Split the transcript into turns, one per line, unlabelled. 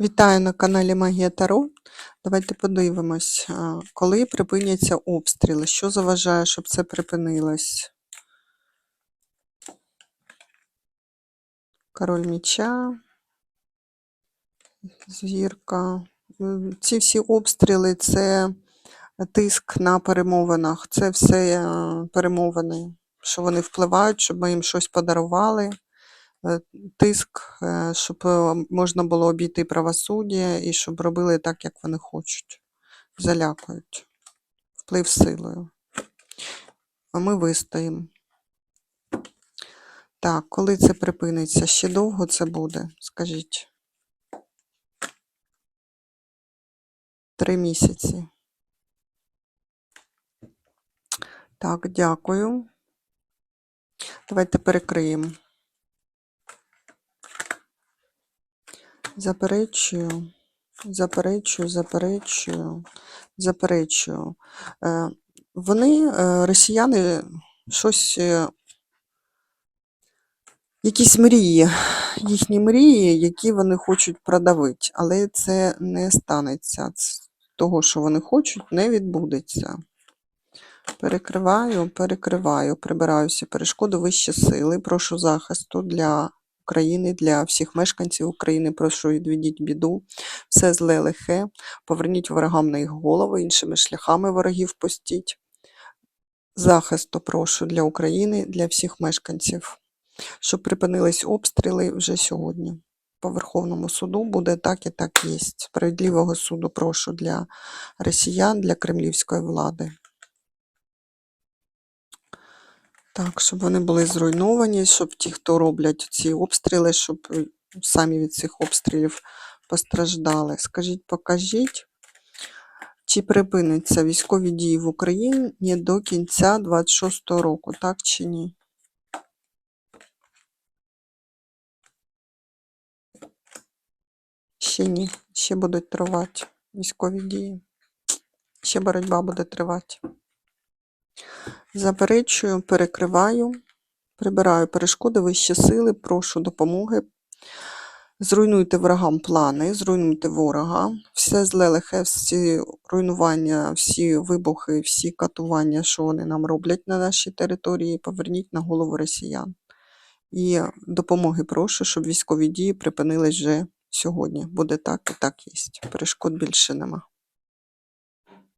Вітаю на каналі Магія Таро. Давайте подивимось, коли припиняться обстріли. Що заважає, щоб це припинилось? Король міча, зірка. Ці всі обстріли це тиск на перемовинах. Це все е, перемовини, що вони впливають, щоб ми їм щось подарували. Е, Тиск, е, щоб е, можна було обійти правосуддя і щоб робили так, як вони хочуть. Залякують. Вплив силою. А ми вистоїмо. Так, коли це припиниться? Ще довго це буде? Скажіть. Три місяці. Так, дякую. Давайте перекриємо. Заперечую, заперечую, заперечую, заперечую. Е, Вони, е, росіяни, щось, е, якісь мрії, їхні мрії, які вони хочуть продавити, але це не станеться. Того, що вони хочуть, не відбудеться. Перекриваю, перекриваю, прибираю всі перешкоди, вищі сили. Прошу захисту для України, для всіх мешканців України. Прошу відведіть біду, все зле лихе, поверніть ворогам на їх голови, іншими шляхами ворогів пустіть. Захисту прошу для України, для всіх мешканців, щоб припинились обстріли вже сьогодні. По Верховному суду буде так і так є. Справедливого суду прошу для росіян, для кремлівської влади. Так, щоб вони були зруйновані, щоб ті, хто роблять ці обстріли, щоб е, самі від цих обстрілів постраждали. Скажіть, покажіть, чи припиняться військові дії в Україні до кінця 26-го року, так чи ні? Ще ні, ще будуть тривати військові дії. Ще боротьба буде тривати. Заперечую, перекриваю, прибираю перешкоди, вищі сили, прошу допомоги. Зруйнуйте ворогам плани, зруйнуйте ворога, все зле лихе, всі руйнування, всі вибухи, всі катування, що вони нам роблять на нашій території, поверніть на голову росіян. І допомоги прошу, щоб військові дії припинились вже сьогодні. Буде так і так є. Перешкод більше нема.